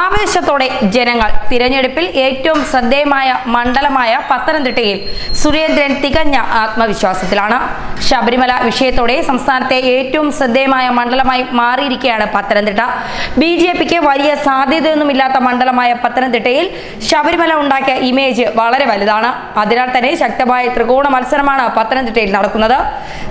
ആവേശത്തോടെ ജനങ്ങൾ തിരഞ്ഞെടുപ്പിൽ ഏറ്റവും ശ്രദ്ധേയമായ മണ്ഡലമായ പത്തനംതിട്ടയിൽ സുരേന്ദ്രൻ തികഞ്ഞ ആത്മവിശ്വാസത്തിലാണ്. ശബരിമല വിഷയത്തോടെ സംസ്ഥാനത്തെ ഏറ്റവും ശ്രദ്ധേയമായ മണ്ഡലമായി മാറിയിരിക്കുകയാണ് പത്തനംതിട്ട. ബി ജെ പിക്ക് വലിയ സാധ്യതയൊന്നുമില്ലാത്ത മണ്ഡലമായ പത്തനംതിട്ടയിൽ ശബരിമല ഉണ്ടാക്കിയ ഇമേജ് വളരെ വലുതാണ്. അതിനാൽ തന്നെ ശക്തമായ ത്രികോണ മത്സരമാണ് പത്തനംതിട്ടയിൽ നടക്കുന്നത്.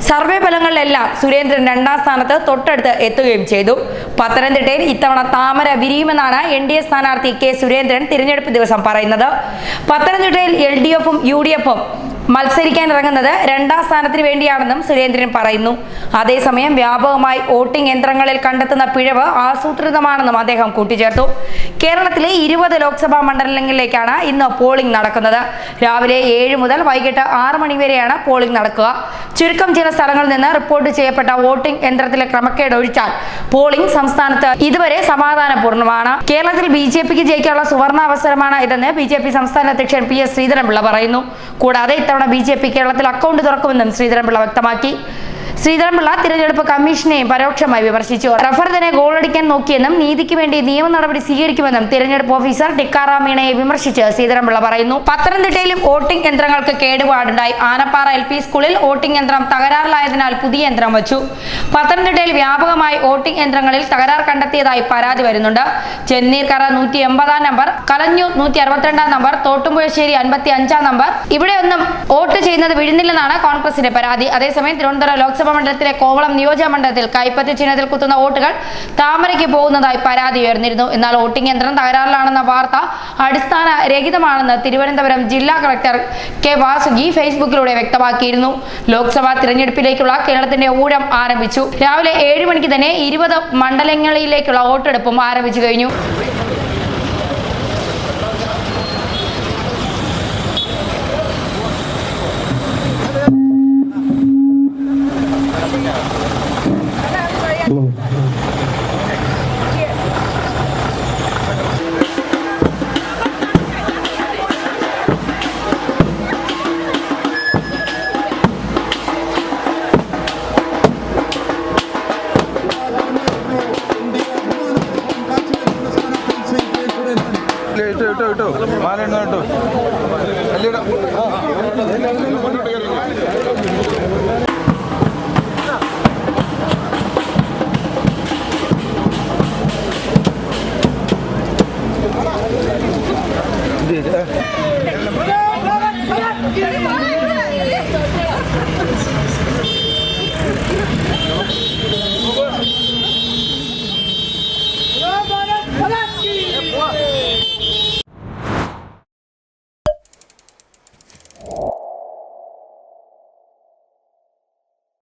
സർവേ ഫലങ്ങളിലെല്ലാം സുരേന്ദ്രൻ രണ്ടാം സ്ഥാനത്ത് തൊട്ടടുത്ത് എത്തുകയും ചെയ്തു. പത്തനംതിട്ടയിൽ ഇത്തവണ താമര വിരിയുമെന്നാണ് എൻ ഡി എ സ്ഥാനാർത്ഥി കെ സുരേന്ദ്രൻ തിരഞ്ഞെടുപ്പ് ദിവസം പറയുന്നത്. പത്തനംതിട്ടയിൽ എൽ ഡി എഫും യു ഡി എഫും മത്സരിക്കാൻ ഇറങ്ങുന്നത് രണ്ടാം സ്ഥാനത്തിന് വേണ്ടിയാണെന്നും സുരേന്ദ്രൻ പറയുന്നു. അതേസമയം വ്യാപകമായി വോട്ടിംഗ് യന്ത്രങ്ങളിൽ കണ്ടെത്തുന്ന പിഴവ് ആസൂത്രിതമാണെന്നും അദ്ദേഹം കൂട്ടിച്ചേർത്തു. കേരളത്തിലെ ഇരുപത് ലോക്സഭാ മണ്ഡലങ്ങളിലേക്കാണ് ഇന്ന് പോളിംഗ് നടക്കുന്നത്. രാവിലെ ഏഴ് മുതൽ വൈകിട്ട് ആറ് മണി വരെയാണ് പോളിംഗ് നടക്കുക. ചുരുക്കം ചില സ്ഥലങ്ങളിൽ നിന്ന് റിപ്പോർട്ട് ചെയ്യപ്പെട്ട വോട്ടിംഗ് യന്ത്രത്തിലെ ക്രമക്കേട് ഒഴിച്ചാൽ പോളിംഗ് സംസ്ഥാനത്ത് ഇതുവരെ സമാധാനപൂർണമാണ് കേരളത്തിൽ ബി ജെ പിക്ക് ജയിക്കാനുള്ള സുവർണ അവസരമാണ് ഇതെന്ന് ബി ജെ പി സംസ്ഥാന അധ്യക്ഷൻ പി എസ് ശ്രീധരൻപിള്ള പറയുന്നു. കൂടാതെ ഇത്തവണ ബി ജെ പി കേരളത്തിൽ അക്കൗണ്ട് തുറക്കുമെന്നും ശ്രീധരൻപിള്ള വ്യക്തമാക്കി. ശ്രീധരൻപിള്ള തിരഞ്ഞെടുപ്പ് കമ്മീഷനെയും പരോക്ഷമായി വിമർശിച്ചു. റഫർ തന്നെ ഗോളടിക്കാൻ നോക്കിയെന്നും നീതിക്ക് വേണ്ടി നിയമ നടപടി സ്വീകരിക്കുമെന്നും തിരഞ്ഞെടുപ്പ് ഓഫീസർ ടിക്കാറാം മീണയെ വിമർശിച്ച് ശ്രീധരൻപിള്ള പറയുന്നു. പത്തനംതിട്ടയിലും വോട്ടിംഗ് യന്ത്രങ്ങൾക്ക് കേടുപാടുണ്ടായി ആനപ്പാറ എൽ പി സ്കൂളിൽ വോട്ടിംഗ് യന്ത്രം തകരാറിലായതിനാൽ പുതിയ യന്ത്രം വച്ചു. പത്തനംതിട്ടയിൽ വ്യാപകമായി വോട്ടിംഗ് യന്ത്രങ്ങളിൽ തകരാർ കണ്ടെത്തിയതായി പരാതി വരുന്നുണ്ട്. ചെന്നീർക്കര നൂറ്റി എൺപതാം നമ്പർ കലഞ്ഞൂർ നൂറ്റി അറുപത്തിരണ്ടാം നമ്പർ തോട്ടുമ്പുഴശ്ശേരി അൻപത്തി അഞ്ചാം നമ്പർ. ഇവിടെയൊന്നും വോട്ട് ചെയ്യുന്നത് വിഴുന്നില്ലെന്നാണ് കോൺഗ്രസിന്റെ പരാതി. അതേസമയം തിരുവനന്തപുരം ലോക്സഭാ മണ്ഡലത്തിലെ കോവളം നിയോജക മണ്ഡലത്തിൽ കൈപ്പത്തി ചിഹ്നത്തിൽ കുത്തുന്ന വോട്ടുകൾ താമരയ്ക്ക് പോകുന്നതായി പരാതി ഉയർന്നിരുന്നു. എന്നാൽ വോട്ടിംഗ് യന്ത്രം തകരാറിലാണെന്ന വാർത്ത അടിസ്ഥാന രഹിതമാണെന്ന് തിരുവനന്തപുരം ജില്ലാ കളക്ടർ കെ വാസുകി ഫേസ്ബുക്കിലൂടെ വ്യക്തമാക്കിയിരുന്നു. ലോക്സഭാ തിരഞ്ഞെടുപ്പിലേക്കുള്ള കേരളത്തിന്റെ ഊഴം ആരംഭിച്ചു. രാവിലെ ഏഴ് മണിക്ക് തന്നെ ഇരുപത് മണ്ഡലങ്ങളിലേക്കുള്ള വോട്ടെടുപ്പും ആരംഭിച്ചു കഴിഞ്ഞു. ഇട്ടോ ഇട്ടോ മാല ഇട്ടോ